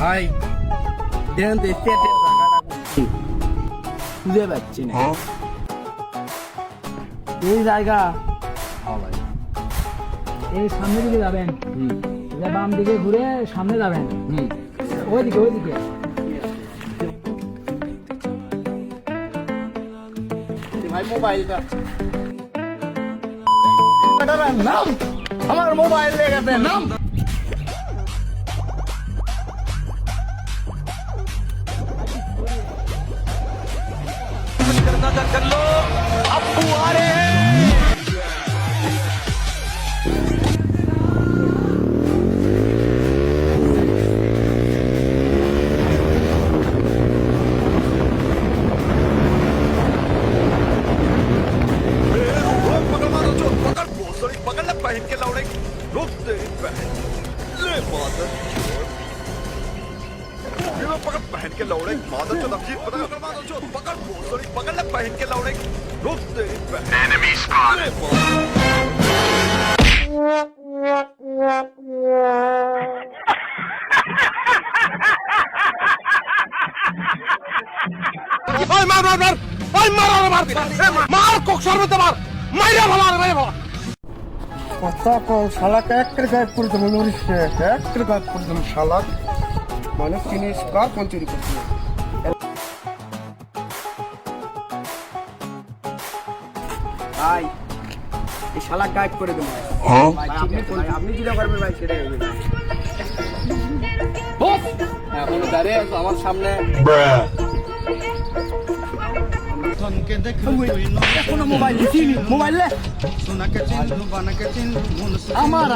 ভাই দেখেন তো স্টেটের কোথায়? খুঁজে পাচ্ছি না। এই জায়গা হ্যাঁ ভাই এই সামনের দিকে যাবেন। হুম। বাম দিকে ঘুরে সামনে যাবেন। হুম। ওইদিকে ওইদিকে। ভাই মোবাইলটা। নাম। আমার মোবাইল লেগেছে নাম। पहन के लौड़े मादर चोर अभिजीत पकड़ पकड़ मारो चोर पकड़ भोसड़ी पकड़ ले पहन के लौड़े रुक तेरी बहन एनिमी स्पॉट ले मादर ওই মার মার মার ওই মার ওরে মার মার কক সর্বতে মার মাইরা ভালো আর মাইরা ভালো কথা কও শালাকে একটা গায়েব করে দেবো মরিসে একটা গায়েব করে দেবো শালা মানে জিনিস কার কোন চুরি করছে ভাই শালা গাইড করে দেবো। ভাই আপনি আপনি যেটা করবেন ভাই সেটাই হবে। এখনও দাঁড়িয়ে আছো আমার সামনে। আমার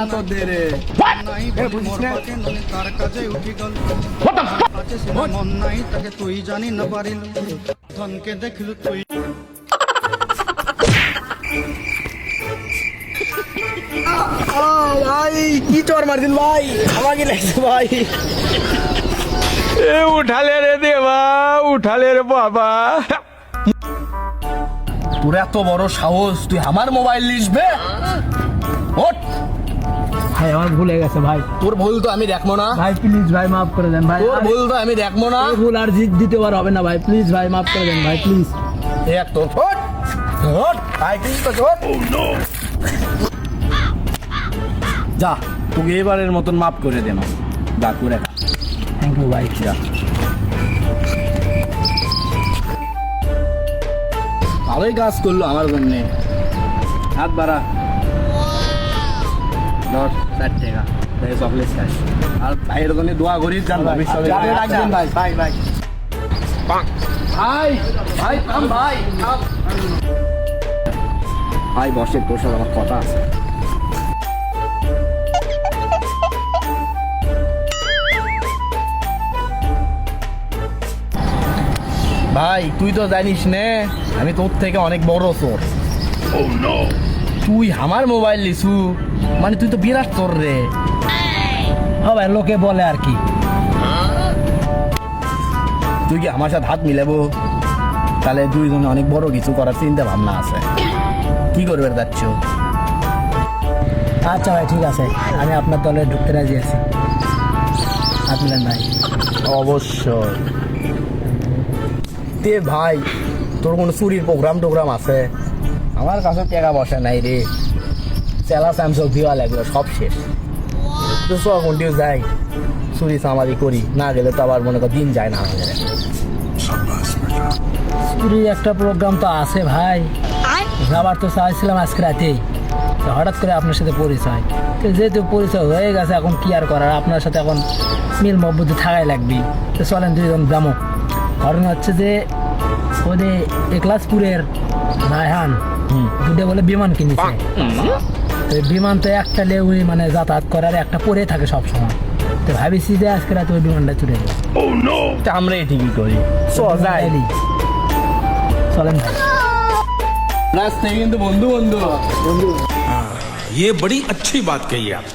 ননি তার কাজে উঠি গল। মন নাই তাকে তুই জানি না পারিল। ধনকে দেখলু তুই ভাই কি চর মারদিন ভাই? আমাকে লাগছে ভাই। এ উঠালে রে দেবা উঠালে রে বাবা। তোর এত বড় সাহস তুই আমার মোবাইল লিসবে ওঠ। ভাই আমার ভুলে গেছে ভাই। তোর ভুল তো আমি দেখব না। ভাই প্লিজ ভাই মাফ করে দেন ভাই। তোর ভুল তো আমি দেখব না। ভুল আর জিত দ্বিতীয়বার হবে না ভাই। প্লিজ ভাই মাফ করে দেন ভাই প্লিজ এক তোর। ওঠ। ওঠ। ভাই কি করছ ওঠ। যা তোকে এবারের মতন মাফ করে দেন যা করে থ্যাংক ইউ ভাই যা। ভালোই কাজ করল আমার জন্য। হাত বাড়া। দশ চার টাকা। তাই চকলেট খাই। আর ভাইয়ের জন্য দোয়া ভবিষ্যতে। রাখবেন ভাই। ভাই ভাই ভাই ভাই থাম ভাই থাম। ভাই বসে তোর সাথে আমার কথা আছে। ভাই তুই তো জানিস নে আমি তোর থেকে অনেক বড় চোর। তুই আমার মোবাইল লিসু মানে তুই তো বিরাট চোর রে। হ্যাঁ ভাই লোকে বলে আর কি। তুই কি আমার সাথে হাত মিলাবো? তাহলে দুইজনে অনেক বড় কিছু করার চিন্তা ভাবনা আছে। কি করবে যাচ্ছ? আচ্ছা ভাই ঠিক আছে। আমি আপনার দলে ঢুকতে রাজি আছি। হাত মিলেন ভাই। অবশ্যই। তে ভাই তোর কোনো চুরির প্রোগ্রাম টোগ্রাম আছে? আমার কাছে টাকা বসে নাই রে। চেলা স্যামসং দেওয়া লাগল সব শেষ। তো চ কোনটিও যাই। চুরি চামারি করি না গেলে তো আবার মনে কর দিন যায় না আমাদের। চুরির একটা প্রোগ্রাম তো আছে ভাই। যাবার তো চাইছিলাম আজকে রাতেই। হঠাৎ করে আপনার সাথে পরিচয়। তো যেহেতু পরিচয় হয়ে গেছে এখন কি আর করার? আপনার সাথে এখন মিল মহব্বতি থাকাই লাগবে। তো চলেন দুইজন যাব কারণ হচ্ছে যে ওদের একলাসপুরের রায়হান দুটো বলে বিমান কিনেছে তো এই বিমান তো একটা লেউই মানে যাতায়াত করার একটা পরে থাকে সব সময় তো ভাবিছি যে আজকে রাতে ওই বিমানটা চুরে যাবে তা আমরাই ঠিকই করি চ যাই চলেন ভাই রাস্তায় কিন্তু বন্ধু বন্ধু বন্ধু ये बड़ी अच्छी बात कही आप